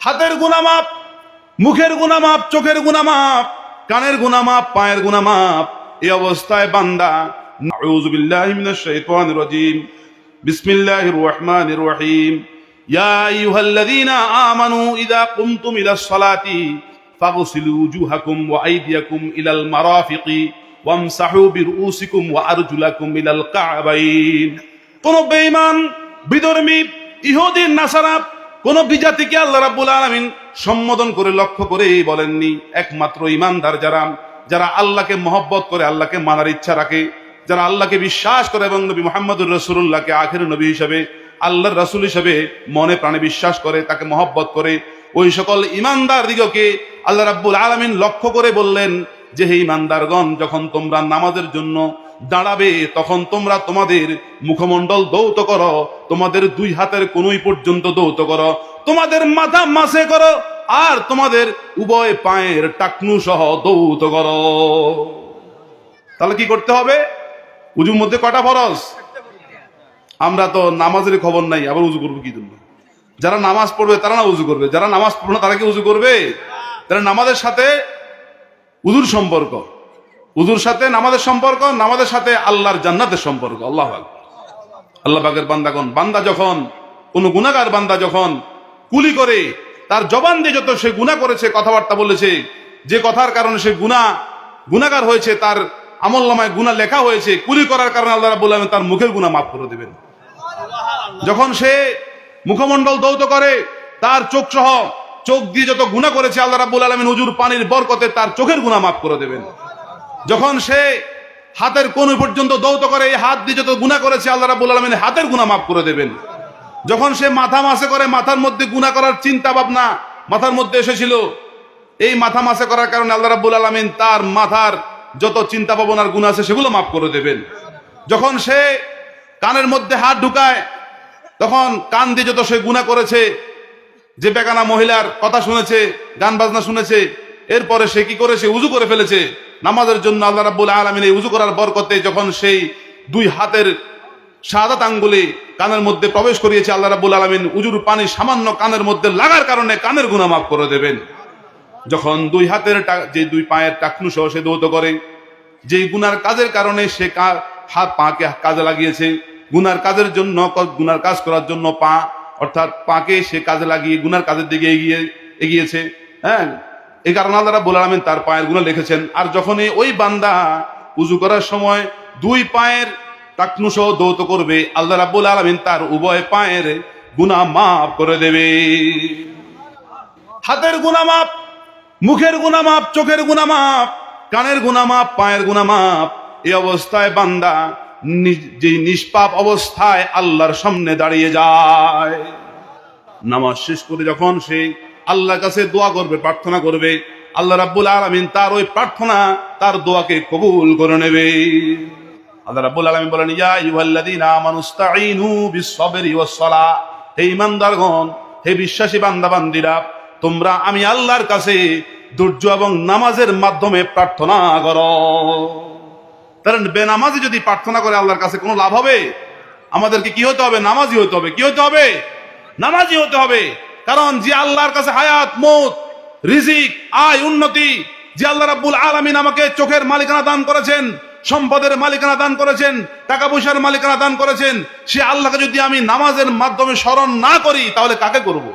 হাতের গুনামাপ মুখের গুনামাপ চোখের গুনামাপ কানের গুনামাপ পায়ের গুনামাপ এই অবস্থায় বান্দা বিসমিল্লাহির রহমানির রহিম। ইয়া আইয়ুহাল্লাযীনা আমানু ইযা কুমতুম ইলাস সালাতি, ফাগসিলু ওয়ুজুহাকুম ওয়া আইদিয়াকুম ইলাল মারাফিকি, ওয়ামসাহু বিরুসিকুম ওয়া আরজুলাকুম ইলাল কা'বাইন কোন বেঈমান, বিধর্মী, ইহুদি, নাসারা কোন বিজাতিকে আল্লাহ রাব্বুল আলামিন সম্বোধন করে, লক্ষ্য করে বলেননি, একমাত্র ইমানদার যারা যারা আল্লাহকে মহব্বত করে, আল্লাহকে মানার ইচ্ছা রাখে, যারা আল্লাহকে বিশ্বাস করে এবং নবী মোহাম্মদুর রসুল্লাহকে আখের নবী হিসাবে, আল্লাহর রাসূল হিসাবে মনে প্রাণে বিশ্বাস করে, তাকে মহব্বত করে, ওই সকল ইমানদার দিগকে আল্লাহ রাব্বুল আলামিন লক্ষ্য করে বললেন যে, হে ইমানদারগণ যখন তোমরা নামাজের জন্য দাঁড়াবে, তখন তোমরা তোমাদের মুখমণ্ডল দৌত করো, তোমাদের দুই হাতের কোনই পর্যন্ত দৌত করো, তোমাদের মাথা মাসে করো, আর তোমাদের উভয় পায়ের টাকনু সহ দৌত করো। তাহলে কি করতে হবে? উজুর মধ্যে কটা ফরজ? আমরা তো নামাজের খবর নাই, আবার উজু করব কি জন্য? যারা নামাজ পড়বে তারা না উজু করবে, যারা নামাজ পড়বে না তারা কি উজু করবে? তারা নামাজের সাথে উজুর সম্পর্ক। উজুর সাথে নামাজের সম্পর্ক, নামাজের সাথে আল্লাহর জান্নাতের সম্পর্ক। আল্লাহ। আল্লাহ পাকের বান্দাগণ, বান্দা যখন, কোন গুনাহগার বান্দা যখন কুলি করে, তার জবান দিয়ে যত সে গুনাহ করেছে, কথাবার্তা বলেছে, যে কথার কারণে সে গুনাহ, গুনাহগার হয়েছে, তার আমল নামায় গুনাহ লেখা হয়েছে, কুলি করার কারণে আল্লাহ রাব্বুল আলামিন তার মুখের গুনাহ মাফ করে দেবেন। যখন সে মুখমণ্ডল দৌত করে, তার চোখ সহ চোখ দিয়ে যত গুণা করেছে, আল্লাহ রাব্বুল আলামিন উজুর পানির বরকতে তার চোখের গুণা মাফ করে দেবেন। যখন সে হাতের কোন পর্যন্ত দৌত করে, এই হাত দিয়ে যত গুণা করেছে, আল্লাহ রাব্বুল আলামিন হাতের গুণা মাফ করে দেবেন। যখন সে মাথা মাসে করে, মাথার মধ্যে গুণা করার চিন্তা ভাবনা মাথার মধ্যে এসেছিল, এই মাথা মাসে করার কারণে আল্লাহ রাব্বুল আলামিন তার মাথার যত চিন্তা ভাবনার গুণ আছে, সেগুলো মাফ করে দেবেন। যখন সে কানের মধ্যে হাত ঢুকায়, তখন কান দিয়ে যত সে গুণা করেছে, যে বেগানা মহিলার কথা শুনেছে, গান বাজনা শুনেছে, এরপরে সে কি করেছে? উজু করে ফেলেছে। নামাজের জন্য আল্লাহ রাব্বুল আলামিন এই উজু করার বরকতে যখন সেই দুই হাতের সাদাত আঙ্গুলে কানের মধ্যে প্রবেশ করিয়েছে, আল্লাহ রাব্বুল আলামিন উজুর পানি সামান্য কানের মধ্যে লাগার কারণে কানের গুণা মাফ করে দেবেন। যখন দুই হাতের যে দুই পায়ের টাকনু সহ সে দৌত করে, যেই গুনার কাজের কারণে সে হাত পাকে কাজে লাগিয়েছে, গুনার কাজের জন্য, গুনার কাজ করার জন্য পা, অর্থাৎ পাকে সে কাজে লাগিয়ে গুনার কাজের দিকে এগিয়ে, এগিয়েছে হ্যাঁ? এই কারণে আল্লাহ রাব্বুল আলামিন তার পায়ের গুণা লিখেছেন। আর যখনই ওই বান্দা উজু করার সময় দুই পায়ের টাকনু সহ দৌত করবে, আল্লাহ রাব্বুল আলামিন তার উভয় পায়ের গুনাহ মাফ করে দেবে। হাতের গুনামাপ মুখের গুনামাপ চোখের গুনামাপ কানের গুনামাপ পায়ের গুনামাপ এই অবস্থায় বান্দা যে নিষ্পাপ অবস্থায় আল্লাহর সামনে দাঁড়িয়ে যায়। নামাজ শেষ করে যখন সে আল্লাহর কাছে দোয়া করবে, প্রার্থনা করবে। আল্লাহ রাব্বুল আলামিন তার ওই প্রার্থনা, তার দোয়াকে কবুল করে নেবে। আল্লাহ রাব্বুল আলামিন বলেন, ইয়া আইয়ুহাল্লাযীনা আমানুস্তাঈনু বিস-সাবরি ওয়াস-সালাহ হে ঈমানদারগণ, হে বিশ্বাসী বান্দা বান্দিরা তোমরা আমি আল্লাহর কাছে ধৈর্য এবং নামাজের মাধ্যমে প্রার্থনা করো। কারণ বেনামাজি যদি প্রার্থনা করে আল্লাহর কাছে, কোনো লাভ হবে? আমাদেরকে কি হতে হবে? নামাজি হতে হবে। কি হতে হবে? নামাজি হতে হবে। কারণ যে আল্লাহর কাছে হায়াত, মত, রিজিক, আয়, উন্নতি, যে আল্লাহ রাব্বুল আলামিন আমাকে চোখের মালিকানা দান করেছেন, সম্পদের মালিকানা দান করেছেন টাকা পয়সার মালিকানা দান করেছেন, সে আল্লাহকে যদি আমি নামাজের মাধ্যমে স্মরণ না করি, তাহলে কাকে করব?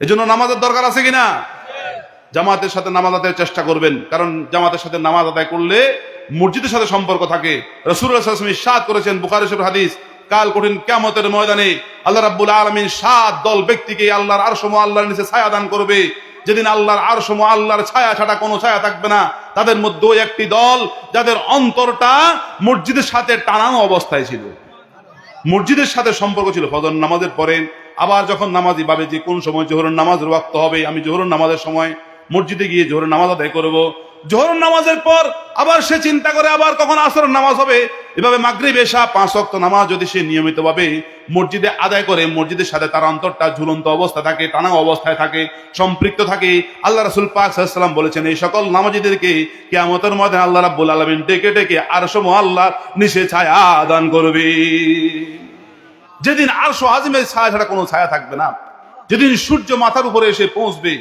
এজন্য নামাজের দরকার আছে কিনা? জামাতের সাথে নামাজ আদায়ের চেষ্টা করবেন, কারণ জামাতের সাথে নামাজ আদায় করলে মসজিদের সাথে সম্পর্ক থাকে। রসুল্লাহ সাদ করেছেন, বুখারি শরীফ হাদিস। কাল কঠিন কেমতের ময়দানে আল্লাহ রাব্বুল আলমিন সাত দল ব্যক্তিকে আল্লাহর আর সময় আল্লাহর নিচে ছায়া দান করবে। যেদিন আল্লাহর আর সময় আল্লাহর ছায়া ছাড়া কোনো ছায়া থাকবে না, তাদের মধ্যে একটি দল যাদের অন্তরটা মসজিদের সাথে টানানো অবস্থায় ছিল। মসজিদের সাথে সম্পর্ক ছিল, ফজর নামাজের পরে। আবার যখন নামাজি ভাবে যে কোন সময় জোহরের নামাজ ওয়াক্ত হবে, আমি জোহরের নামাজের সময় মসজিদে গিয়ে জোহরের নামাজ আদায় করব। জোহরের নামাজের পর আবার সে চিন্তা করে, আবার কখন আসর নামাজ হবে? এভাবে মাগরিব, এশা, পাঁচ ওয়াক্ত নামাজ যদি সে নিয়মিতভাবে মসজিদে আদায় করে, মসজিদের সাথে তার অন্তরটা ঝুলন্ত অবস্থা থাকে টানা অবস্থায় থাকে, সম্পৃক্ত থাকে, আল্লাহ রাসুল পাক বলেছেন, এই সকল নামাজিদেরকে কেয়ামতের মধ্যে আল্লাহ রাব্বুল আলামিন ডেকে ডেকে আর সময় আল্লাহ নিশে ছায়া দান করবে। যেদিন আর আজিমের ছায়া ছাড়া কোনো ছায়া থাকবে না। যেদিন সূর্য মাথার উপরে এসে পৌঁছবে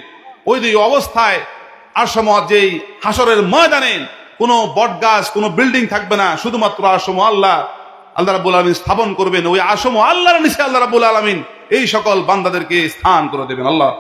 ওই দুই অবস্থায় আসম যেই হাসরের ময়দানে কোনো বটগাছ, কোনো বিল্ডিং থাকবে না। শুধুমাত্র আসম আল্লাহ আল্লাহ রাবুল আলমিন স্থাপন করবেন। ওই আসম আল্লাহর নিচে আল্লাহ রাবুল আলমিন এই সকল বান্দাদেরকে স্থান করে দেবেন। আল্লাহ